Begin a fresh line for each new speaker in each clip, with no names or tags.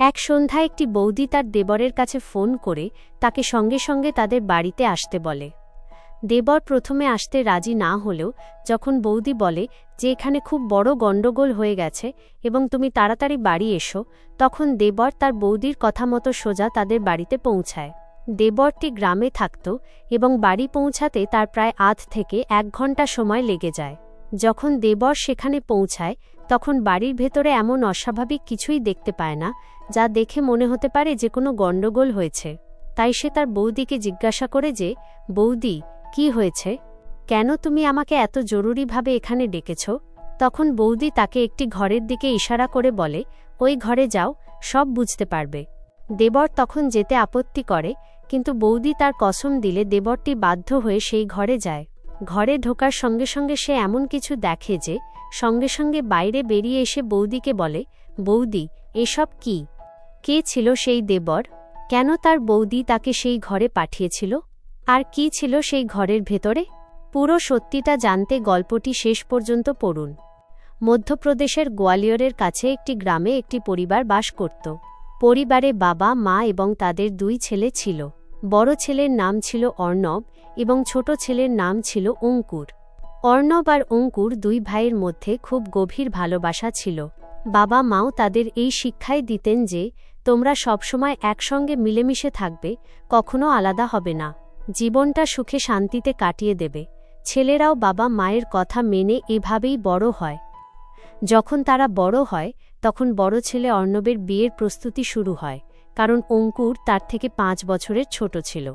এক সন্ধ্যায় একটি বৌদি তার দেবরের কাছে ফোন করে তাকে সঙ্গে সঙ্গে তাদের বাড়িতে আসতে বলে। দেবর প্রথমে আসতে রাজি না হলেও যখন বৌদি বলে যে এখানে খুব বড় গণ্ডগোল হয়ে গেছে এবং তুমি তাড়াতাড়ি বাড়ি এসো, তখন দেবর তার বৌদির কথা মতো সোজা তাদের বাড়িতে পৌঁছায়। দেবরটি গ্রামে থাকত এবং বাড়ি পৌঁছাতে তার প্রায় আধ থেকে এক ঘণ্টা সময় লেগে যায়। যখন দেবর সেখানে পৌঁছায়, তখন বাড়ির ভেতরে এমন অস্বাভাবিক কিছুই দেখতে পায় না যা দেখে মনে হতে পারে যে কোনো গণ্ডগোল হয়েছে। তাই সে তার বৌদিকে জিজ্ঞাসা করে যে, বৌদি, কি হয়েছে? কেন তুমি আমাকে এত জরুরিভাবে এখানে ডেকেছ? তখন বৌদি তাকে একটি ঘরের দিকে ইশারা করে বলে, ওই ঘরে যাও, সব বুঝতে পারবে। দেবর তখন যেতে আপত্তি করে, কিন্তু বৌদি তার কসম দিলে দেবরটি বাধ্য হয়ে সেই ঘরে যায়। ঘরে ঢোকার সঙ্গে সঙ্গে সে এমন কিছু দেখে যে, সঙ্গে সঙ্গে বাইরে বেরিয়ে এসে বৌদিকে বলে, বৌদি, এসব কি? কে ছিল সেই দেবর? কেন তার বৌদি তাকে সেই ঘরে পাঠিয়েছিল? আর কি ছিল সেই ঘরের ভেতরে? পুরো সত্যিটা জানতে গল্পটি শেষ পর্যন্ত পড়ুন। মধ্যপ্রদেশের গোয়ালিয়রের কাছে একটি গ্রামে একটি পরিবার বাস করত। পরিবারে বাবা, মা এবং তাদের দুই ছেলে ছিল। বড় ছেলের নাম ছিল অর্ণব এবং ছোট ছেলের নাম ছিল অঙ্কুর। অর্ণব আর অঙ্কুর দুই ভাইয়ের মধ্যে খুব গভীর ভালোবাসা ছিল। বাবা মাও তাদের এই শিক্ষাই দিতেন যে তোমরা সবসময় একসঙ্গে মিলেমিশে থাকবে, কখনো আলাদা হবে না। জীবনটা সুখে শান্তিতে কাটিয়ে দেবে। ছেলেরাও বাবা মায়ের কথা মেনে এভাবেই বড় হয়। যখন তারা বড় হয়, তখন বড় ছেলে অর্ণবের বিয়ের প্রস্তুতি শুরু হয়, কারণ অঙ্কুর তার থেকে পাঁচ বছরের ছোট ছিল।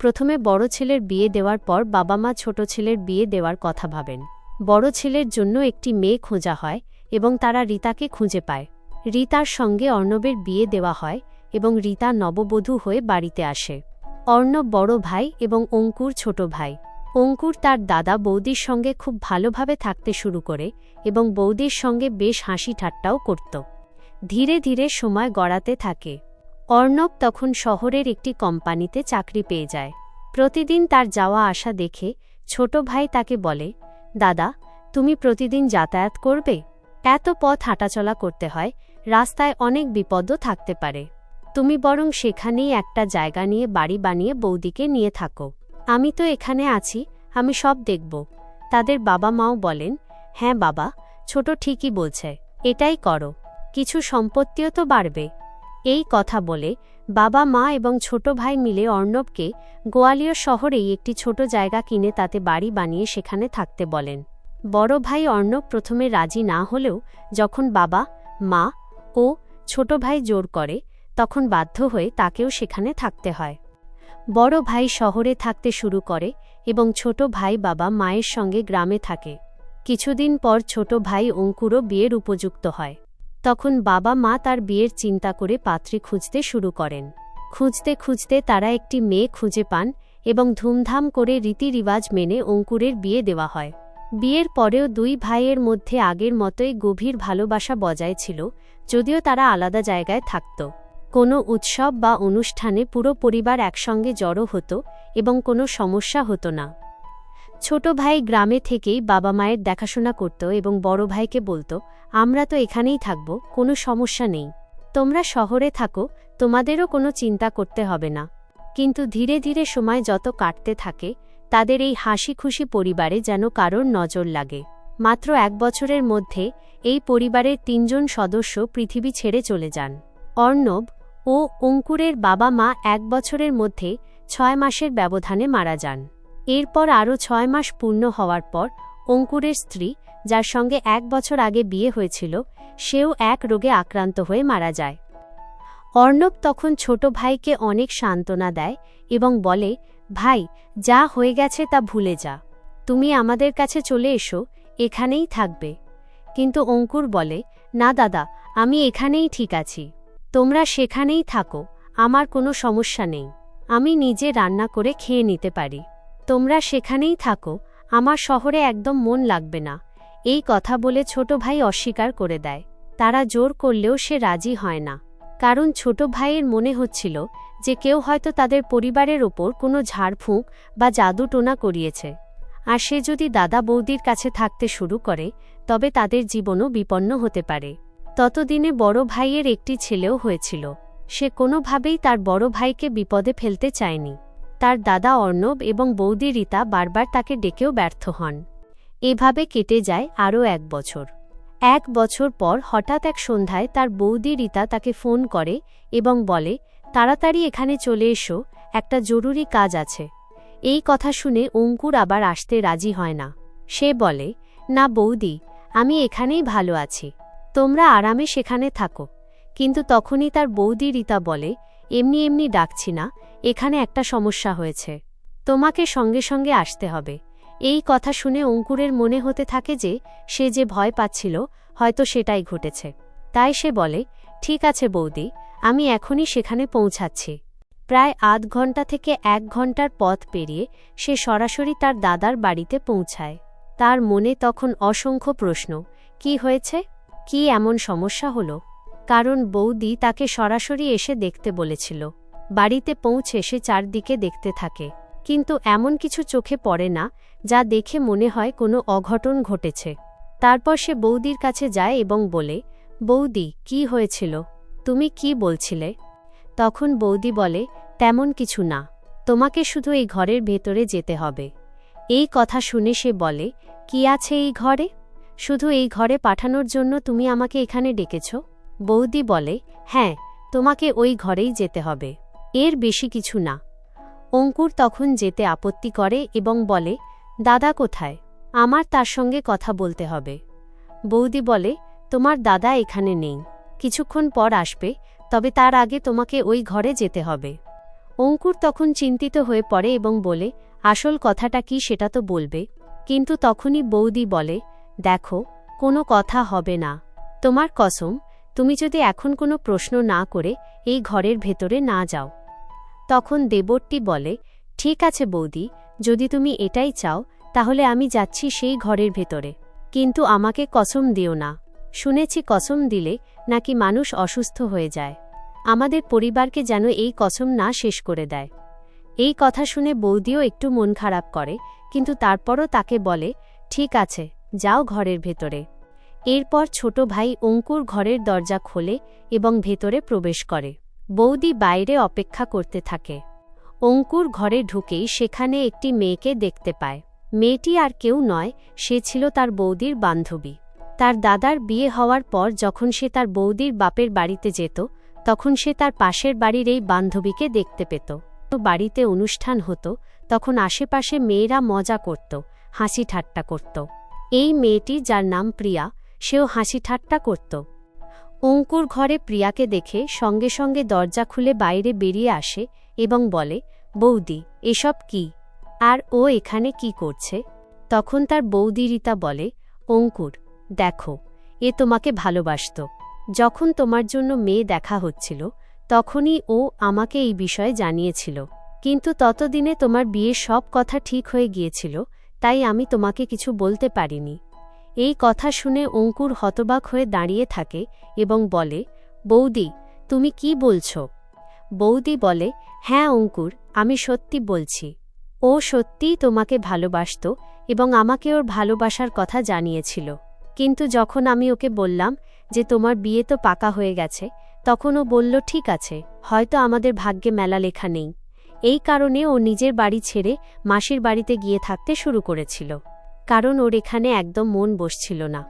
প্রথমে বড় ছেলের বিয়ে দেওয়ার পর বাবা মা ছোট ছেলের বিয়ে দেওয়ার কথা ভাবেন। বড় ছেলের জন্য একটি মেয়ে খোঁজা হয় এবং তারা রীতাকে খুঁজে পায়। রীতার সঙ্গে অর্ণবের বিয়ে দেওয়া হয় এবং রীতা নববধূ হয়ে বাড়িতে আসে। অর্ণব বড় ভাই এবং অঙ্কুর ছোট ভাই। অঙ্কুর তার দাদা বৌদির সঙ্গে খুব ভালোভাবে থাকতে শুরু করে এবং বৌদির সঙ্গে বেশ হাসি ঠাট্টাও করত। ধীরে ধীরে সময় গড়াতে থাকে। অর্ণব তখন শহরের একটি কোম্পানিতে চাকরি পেয়ে যায়। প্রতিদিন তার যাওয়া আসা দেখে ছোট ভাই তাকে বলে, দাদা, তুমি প্রতিদিন যাতায়াত করবে? এত পথ হাঁটাচলা করতে হয় রাস্তায় অনেক বিপদও থাকতে পারে। তুমি বরং সেখানেই একটা জায়গা নিয়ে বাড়ি বানিয়ে বৌদিকে নিয়ে থাকো। আমি তো এখানে আছি, আমি সব দেখব। তাদের বাবা মাও বলেন হ্যাঁ বাবা, ছোট ঠিকই বলছে, এটাই করো। কিছু সম্পত্তিও তো বাড়বে। এই কথা বলে বাবা মা এবং ছোট ভাই মিলে অর্ণবকে গোয়ালিয়র শহরেই একটি ছোট জায়গা কিনে তাতে বাড়ি বানিয়ে সেখানে থাকতে বলেন। বড় ভাই অর্ণব প্রথমে রাজি না হলেও যখন বাবা, মা ও ছোট ভাই জোর করে, তখন বাধ্য হয়ে তাকেও সেখানে থাকতে হয়। বড় ভাই শহরে থাকতে শুরু করে এবং ছোট ভাই বাবা মায়ের সঙ্গে গ্রামে থাকে। কিছুদিন পর ছোট ভাই অঙ্কুরও বিয়ের উপযুক্ত হয়। তখন বাবা মা তার বিয়ের চিন্তা করে পাত্রী খুঁজতে শুরু করেন। খুঁজতে খুঁজতে তারা একটি মেয়ে খুঁজে পান এবং ধুমধাম করে রীতিরিবাজ মেনে অঙ্কুরের বিয়ে দেওয়া হয়। বিয়ের পরেও দুই ভাইয়ের মধ্যে আগের মতোই গভীর ভালোবাসা বজায় ছিল যদিও তারা আলাদা জায়গায় থাকত। কোনো উৎসব বা অনুষ্ঠানে পুরো পরিবার একসঙ্গে জড়ো হতো এবং কোনো সমস্যা হতো না। ছোট ভাই গ্রামে থেকেই বাবা মায়ের দেখাশোনা করত এবং বড় ভাইকে বলতো, আমরা তো এখানেই থাকব, কোনো সমস্যা নেই। তোমরা শহরে থাকো, তোমাদেরও কোনো চিন্তা করতে হবে না। কিন্তু ধীরে ধীরে সময় যত কাটতে থাকে, তাদের এই হাসি খুশি পরিবারে যেন কারোর নজর লাগে। মাত্র এক বছরের মধ্যে এই পরিবারের তিনজন সদস্য পৃথিবী ছেড়ে চলে যান। অর্ণব ও অঙ্কুরের বাবা মা এক বছরের মধ্যে ছয় মাসের ব্যবধানে মারা যান। এরপর আরও ছয় মাস পূর্ণ হওয়ার পর অঙ্কুরের স্ত্রী, যার সঙ্গে এক বছর আগে বিয়ে হয়েছিল, সেও এক রোগে আক্রান্ত হয়ে মারা যায়। অর্ণব তখন ছোট ভাইকে অনেক সান্ত্বনা দেয় এবং বলে, ভাই, যা হয়ে গেছে তা ভুলে যা। তুমি আমাদের কাছে চলে এসো, এখানেই থাকবে। কিন্তু অঙ্কুর বলে, না দাদা, আমি এখানেই ঠিক আছি। তোমরা সেখানেই থাকো, আমার কোনো সমস্যা নেই। আমি নিজে রান্না করে খেয়ে নিতে পারি। তোমরা সেখানেই থাকো, আমার শহরে একদম মন লাগবে না। এই কথা বলে ছোট ভাই অস্বীকার করে দেয়। তারা জোর করলেও সে রাজি হয় না। কারণ ছোট ভাইয়ের মনে হচ্ছিল যে কেউ হয়তো তাদের পরিবারের ওপর কোনো ঝাড়ফুঁক বা জাদুটোনা করিয়েছে। আর সে যদি দাদা বৌদির কাছে থাকতে শুরু করে তবে তাদের জীবনও বিপন্ন হতে পারে। ততদিনে বড় ভাইয়ের একটি ছেলেও হয়েছিল। সে কোনোভাবেই তার বড় ভাইকে বিপদে ফেলতে চায়নি। তার দাদা অর্ণব এবং বৌদি রীতা বারবার তাকে ডেকেও ব্যর্থ হন। এভাবে কেটে যায় আরও এক বছর। এক বছর পর হঠাৎ এক সন্ধ্যায় তার বৌদি রীতা তাকে ফোন করে এবং বলে, তাড়াতাড়ি এখানে চলে এসো, একটা জরুরি কাজ আছে। এই কথা শুনে অঙ্কুর আবার আসতে রাজি হয় না। সে বলে, না বৌদি আমি এখানেই ভালো আছি। তোমরা আরামে সেখানে থাকো। কিন্তু তখনই তার বৌদি রীতা বলে, এমনি এমনি ডাকছি না, এখানে একটা সমস্যা হয়েছে। তোমাকে সঙ্গে সঙ্গে আসতে হবে। এই কথা শুনে অঙ্কুরের মনে হতে থাকে যে, সে যে ভয় পাচ্ছিল, হয়তো সেটাই ঘটেছে। তাই সে বলে, ঠিক আছে বৌদি, আমি এখনই সেখানে পৌঁছাচ্ছি। প্রায় আধ ঘণ্টা থেকে এক ঘণ্টার পথ পেরিয়ে সে সরাসরি তার দাদার বাড়িতে পৌঁছায়। তার মনে তখন অসংখ্য প্রশ্ন, কি হয়েছে? কি এমন সমস্যা হলো? কারণ বৌদি তাকে সরাসরি এসে দেখতে বলেছিল। বাড়িতে পৌঁছে সে চারদিকে দেখতে থাকে। কিন্তু এমন কিছু চোখে পড়ে না, যা দেখে মনে হয় কোনো অঘটন ঘটেছে। তারপর সে বৌদির কাছে যায় এবং বলে, বৌদি, কি হয়েছিল? তুমি কি বলছিলে? তখন বৌদি বলে, তেমন কিছু না। তোমাকে শুধু এই ঘরের ভেতরে যেতে হবে। এই কথা শুনে সে বলে, কি আছে এই ঘরে? শুধু এই ঘরে পাঠানোর জন্য তুমি আমাকে এখানে ডেকেছ? বৌদি বলে হ্যাঁ তোমাকে ওই ঘরেই যেতে হবে। এর বেশি কিছু না। অঙ্কুর তখন যেতে আপত্তি করে এবং বলে, দাদা কোথায়? আমার তার সঙ্গে কথা বলতে হবে। বৌদি বলে, তোমার দাদা এখানে নেই। কিছুক্ষণ পর আসবে, তবে তার আগে তোমাকে ওই ঘরে যেতে হবে। অঙ্কুর তখন চিন্তিত হয়ে পড়ে এবং বলে আসল কথাটা কি সেটা তো বলবে। কিন্তু তখনই বৌদি বলে, দেখো, কোনো কথা হবে না। তোমার কসম, তুমি যদি এখন কোনো প্রশ্ন না করে এই ঘরের ভেতরে না যাও তখন দেবরটি বলে, ঠিক আছে বৌদি, যদি তুমি এটাই চাও, তাহলে আমি যাচ্ছি সেই ঘরের ভেতরে। কিন্তু আমাকে কসম দিও না। শুনেছি কসম দিলে নাকি মানুষ অসুস্থ হয়ে যায়। আমাদের পরিবারকে যেন এই কসম না শেষ করে দেয়। এই কথা শুনে বৌদিও একটু মন খারাপ করে, কিন্তু তারপরও তাকে বলে, ঠিক আছে, যাও ঘরের ভেতরে। এরপর ছোট ভাই অঙ্কুর ঘরের দরজা খোলে এবং ভেতরে প্রবেশ করে। বৌদি বাইরে অপেক্ষা করতে থাকে। অঙ্কুর ঘরে ঢুকেই সেখানে একটি মেয়েকে দেখতে পায়। মেয়েটি আর কেউ নয়, সে ছিল তার বৌদির বান্ধবী। তার দাদার বিয়ে হওয়ার পর যখন সে তার বৌদির বাপের বাড়িতে যেত, তখন সে তার পাশের বাড়ির এই বান্ধবীকে দেখতে পেত। বাড়িতে অনুষ্ঠান হতো, তখন আশেপাশে মেয়েরা মজা করত, হাসি ঠাট্টা করত। এই মেয়েটি, যার নাম প্রিয়া, সেও হাসি ঠাট্টা করত। অঙ্কুর ঘরে প্রিয়াকে দেখে সঙ্গে সঙ্গে দরজা খুলে বাইরে বেরিয়ে আসে এবং বলে, বৌদি, এসব কি? আর ও এখানে কি করছে? তখন তার বৌদি রীতা বলে, অঙ্কুর, দেখো, এ তোমাকে ভালোবাসত। যখন তোমার জন্য মেয়ে দেখা হচ্ছিল তখনই ও আমাকে এই বিষয়ে জানিয়েছিল। কিন্তু ততদিনে তোমার বিয়ের সব কথা ঠিক হয়ে গিয়েছিল, তাই আমি তোমাকে কিছু বলতে পারিনি। এই কথা শুনে অঙ্কুর হতবাক হয়ে দাঁড়িয়ে থাকে এবং বলে, বৌদি, তুমি কি বলছ? বৌদি বলে হ্যাঁ অঙ্কুর, আমি সত্যি বলছি। ও সত্যিই তোমাকে ভালোবাসত এবং আমাকে ওর ভালোবাসার কথা জানিয়েছিল। কিন্তু যখন আমি ওকে বললাম যে তোমার বিয়ে তো পাকা হয়ে গেছে তখন ও বলল, ঠিক আছে, হয়তো আমাদের ভাগ্যে মেলা লেখা নেই। এই কারণে ও নিজের বাড়ি ছেড়ে মাসির বাড়িতে গিয়ে থাকতে শুরু করেছিল, কারণ ওর এখানে একদম মন বসছিল না।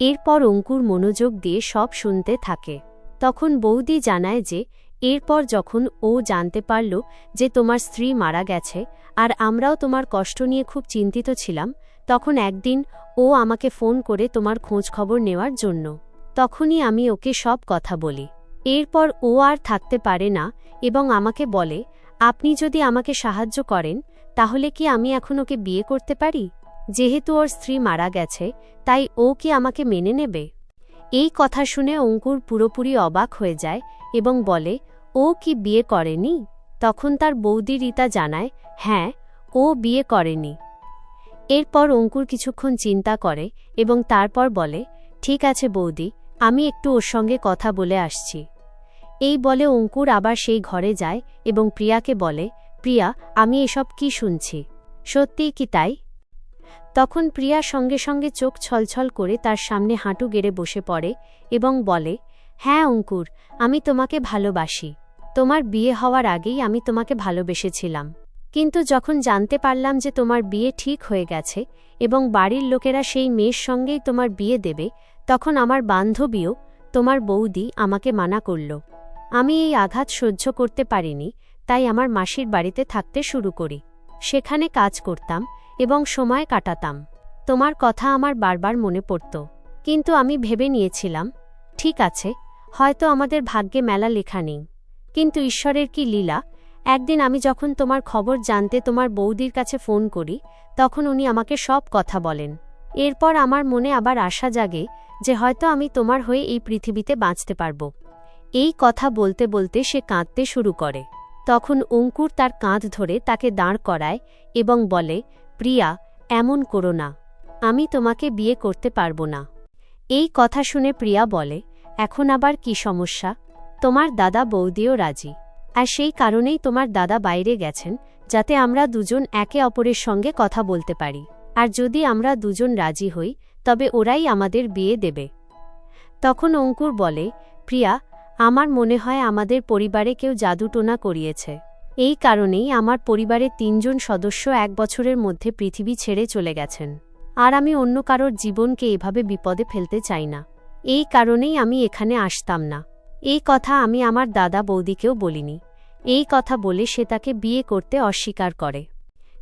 এরপর অঙ্কুর মনোযোগ দিয়ে সব শুনতে থাকে। তখন বৌদি জানায় যে, এরপর যখন ও জানতে পারল যে তোমার স্ত্রী মারা গেছে আর আমরাও তোমার কষ্ট নিয়ে খুব চিন্তিত ছিলাম, তখন একদিন ও আমাকে ফোন করে তোমার খোঁজ খবর নেওয়ার জন্য। তখনই আমি ওকে সব কথা বলি। এরপর ও আর থাকতে পারে না এবং আমাকে বলে, আপনি যদি আমাকে সাহায্য করেন, তাহলে কি আমি এখন ওকে বিয়ে করতে পারি? যেহেতু ওর স্ত্রী মারা গেছে, তাই ও কি আমাকে মেনে নেবে? এই কথা শুনে অঙ্কুর পুরোপুরি অবাক হয়ে যায় এবং বলে, ও কি বিয়ে করেনি? তখন তার বৌদি রীতা জানায় হ্যাঁ ও বিয়ে করেনি। এরপর অঙ্কুর কিছুক্ষণ চিন্তা করে এবং তারপর বলে, ঠিক আছে বৌদি, আমি একটু ওর সঙ্গে কথা বলে আসছি। এই বলে অঙ্কুর আবার সেই ঘরে যায় এবং প্রিয়াকে বলে, প্রিয়া, আমি এসব কি শুনছি? সত্যিই কি তাই? তখন প্রিয়া সঙ্গে সঙ্গে চোখ ছলছল করে তার সামনে হাঁটু গেড়ে বসে পড়ে এবং বলে হ্যাঁ অঙ্কুর, আমি তোমাকে ভালোবাসি। তোমার বিয়ে হওয়ার আগেই আমি তোমাকে ভালোবেসেছিলাম। কিন্তু যখন জানতে পারলাম যে তোমার বিয়ে ঠিক হয়ে গেছে এবং বাড়ির লোকেরা সেই মেয়ের সঙ্গেই তোমার বিয়ে দেবে, তখন আমার বান্ধবীও তোমার বৌদি আমাকে মানা করল। আমি এই আঘাত সহ্য করতে পারিনি, তাই আমার মাসির বাড়িতে থাকতে শুরু করি। সেখানে কাজ করতাম এবং সময় কাটাতাম। তোমার কথা আমার বারবার মনে পড়ত। কিন্তু আমি ভেবে নিয়েছিলাম, ঠিক আছে, হয়তো আমাদের ভাগ্যে মেলা লেখা নেই। কিন্তু ঈশ্বরের কি লীলা? একদিন আমি যখন তোমার খবর জানতে তোমার বৌদির কাছে ফোন করি, তখন উনি আমাকে সব কথা বলেন। এরপর আমার মনে আবার আশা জাগে যে হয়তো আমি তোমার হয়ে এই পৃথিবীতে বাঁচতে পারব। এই কথা বলতে বলতে সে কাঁদতে শুরু করে। তখন অঙ্কুর তার কাঁধ ধরে তাকে দাঁড় করায় এবং বলে, প্রিয়া, এমন করো না। আমি তোমাকে বিয়ে করতে পারব না। এই কথা শুনে প্রিয়া বলে, এখন আবার কি সমস্যা? তোমার দাদা বৌদিও রাজি। আর সেই কারণেই তোমার দাদা বাইরে গেছেন, যাতে আমরা দুজন একে অপরের সঙ্গে কথা বলতে পারি। আর যদি আমরা দুজন রাজি হই, তবে ওরাই আমাদের বিয়ে দেবে। তখন অঙ্কুর বলে, প্রিয়া আমার মনে হয় আমাদের পরিবারে কেউ জাদুটোনা করিয়েছে। এই কারণেই আমার পরিবারের তিনজন সদস্য এক বছরের মধ্যে পৃথিবী ছেড়ে চলে গেছেন। আর আমি অন্য কারোর জীবনকে এভাবে বিপদে ফেলতে চাই না। এই কারণেই আমি এখানে আসতাম না। এই কথা আমি আমার দাদা বৌদিকেও বলিনি। এই কথা বলে সে তাকে বিয়ে করতে অস্বীকার করে।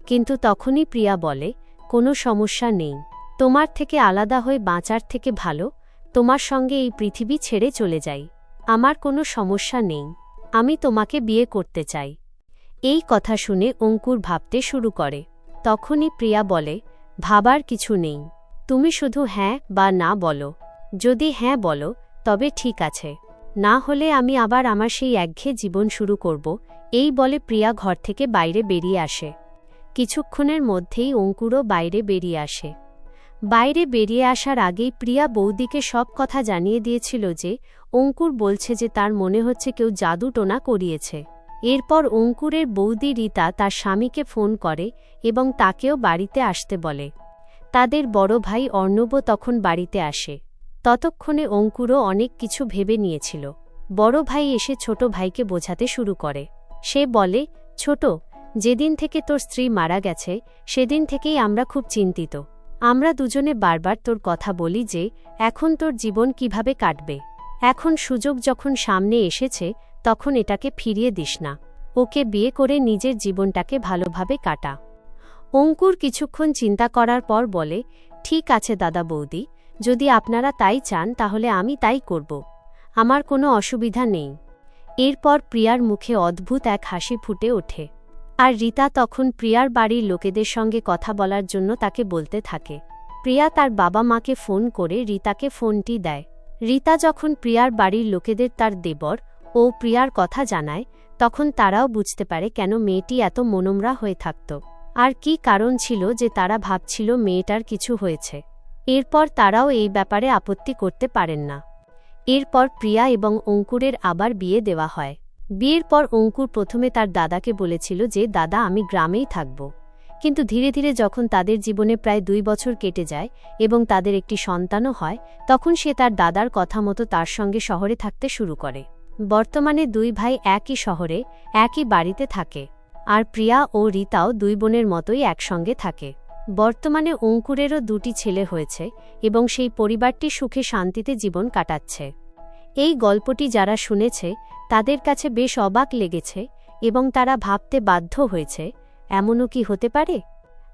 কিন্তু তখনই প্রিয়া বলে, কোনো সমস্যা নেই। তোমার থেকে আলাদা হয়ে বাঁচার থেকে ভালো। তোমার সঙ্গে এই পৃথিবী ছেড়ে চলে যাই। আমার কোনো সমস্যা নেই, আমি তোমাকে বিয়ে করতে চাই। এই কথা শুনে অঙ্কুর ভাবতে শুরু করে। তখনই প্রিয়া বলে, ভাবার কিছু নেই। তুমি শুধু হ্যাঁ বা না বলো। যদি হ্যাঁ বলো, তবে ঠিক আছে। না হলে আমি আবার আমার সেই একঘেয়ে জীবন শুরু করব। এই বলে প্রিয়া ঘর থেকে বাইরে বেরিয়ে আসে। কিছুক্ষণের মধ্যেই অঙ্কুরও বাইরে বেরিয়ে আসে। বাইরে বেরিয়ে আসার আগেই প্রিয়া বৌদিকে সব কথা জানিয়ে দিয়েছিল যে অঙ্কুর বলছে যে তার মনে হচ্ছে কেউ জাদু টোনা করিয়েছে। এরপর অঙ্কুরের বৌদি রীতা তার স্বামীকে ফোন করে এবং তাকেও বাড়িতে আসতে বলে। তাদের বড় ভাই অর্ণব তখন বাড়িতে আসে। ততক্ষণে অঙ্কুরও অনেক কিছু ভেবে নিয়েছিল। বড় ভাই এসে ছোট ভাইকে বোঝাতে শুরু করে। সে বলে, ছোট, যেদিন থেকে তোর স্ত্রী মারা গেছে, সেদিন থেকেই আমরা খুব চিন্তিত। আমরা দুজনে বারবার তোর কথা বলি যে, এখন তোর জীবন কীভাবে কাটবে? এখন সুযোগ যখন সামনে এসেছে, তখন এটাকে ফিরিয়ে দিস না। ওকে বিয়ে করে নিজের জীবনটাকে ভালোভাবে কাটা। অঙ্কুর কিছুক্ষণ চিন্তা করার পর বলে, ঠিক আছে দাদা বৌদি, যদি আপনারা তাই চান তাহলে আমি তাই করব। আমার কোনো অসুবিধা নেই এরপর প্রিয়ার মুখে অদ্ভুত এক হাসি ফুটে ওঠে। আর রীতা তখন প্রিয়ার বাড়ির লোকেদের সঙ্গে কথা বলার জন্য তাকে বলতে থাকে। প্রিয়া তার বাবা মাকে ফোন করে রীতাকে ফোনটি দেয়। রীতা যখন প্রিয়ার বাড়ির লোকেদের তার দেবর ও প্রিয়ার কথা জানায়, তখন তারাও বুঝতে পারে কেন মেয়েটি এত মনোমরা হয়ে থাকত। আর কি কারণ ছিল যে তারা ভাবছিল মেয়েটার কিছু হয়েছে। এরপর তারাও এই ব্যাপারে আপত্তি করতে পারেন না। এরপর প্রিয়া এবং অঙ্কুরের আবার বিয়ে দেওয়া হয়। বিয়ের পর অঙ্কুর প্রথমে তার দাদাকে বলেছিল যে, দাদা, আমি গ্রামেই থাকব। কিন্তু ধীরে ধীরে যখন তাদের জীবনে প্রায় দুই বছর কেটে যায় এবং তাদের একটি সন্তানও হয়, তখন সে তার দাদার কথা মতো তার সঙ্গে শহরে থাকতে শুরু করে। বর্তমানে দুই ভাই একই শহরে, একই বাড়িতে থাকে। আর প্রিয়া ও রীতাও দুই বোনের মতোই একসঙ্গে থাকে। বর্তমানে অঙ্কুরেরও দুটি ছেলে হয়েছে এবং সেই পরিবারটি সুখে শান্তিতে জীবন কাটাচ্ছে। এই গল্পটি যারা শুনেছে, তাদের কাছে বেশ অবাক লেগেছে এবং তারা ভাবতে বাধ্য হয়েছে এমনও কি হতে পারে?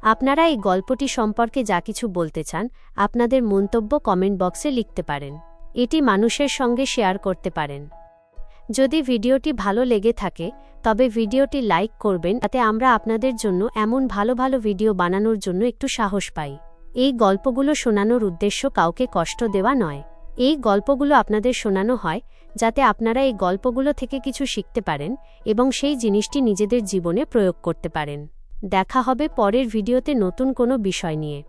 আপনারা এই গল্পটি সম্পর্কে যা কিছু বলতে চান, আপনাদের মন্তব্য কমেন্ট বক্সে লিখতে পারেন। এটি মানুষের সঙ্গে শেয়ার করতে পারেন। যদি ভিডিওটি ভালো লেগে থাকে, তবে ভিডিওটি লাইক করবেন, তাতে আমরা আপনাদের জন্য এমন ভালো ভালো ভিডিও বানানোর জন্য একটু সাহস পাই। এই গল্পগুলো শোনানোর উদ্দেশ্য কাউকে কষ্ট দেওয়া নয়। এই গল্পগুলো আপনাদের শোনানো হয় যাতে আপনারা এই গল্পগুলো থেকে কিছু শিখতে পারেন এবং সেই জিনিসটি নিজেদের জীবনে প্রয়োগ করতে পারেন। দেখা হবে পরের ভিডিওতে নতুন কোনো বিষয় নিয়ে।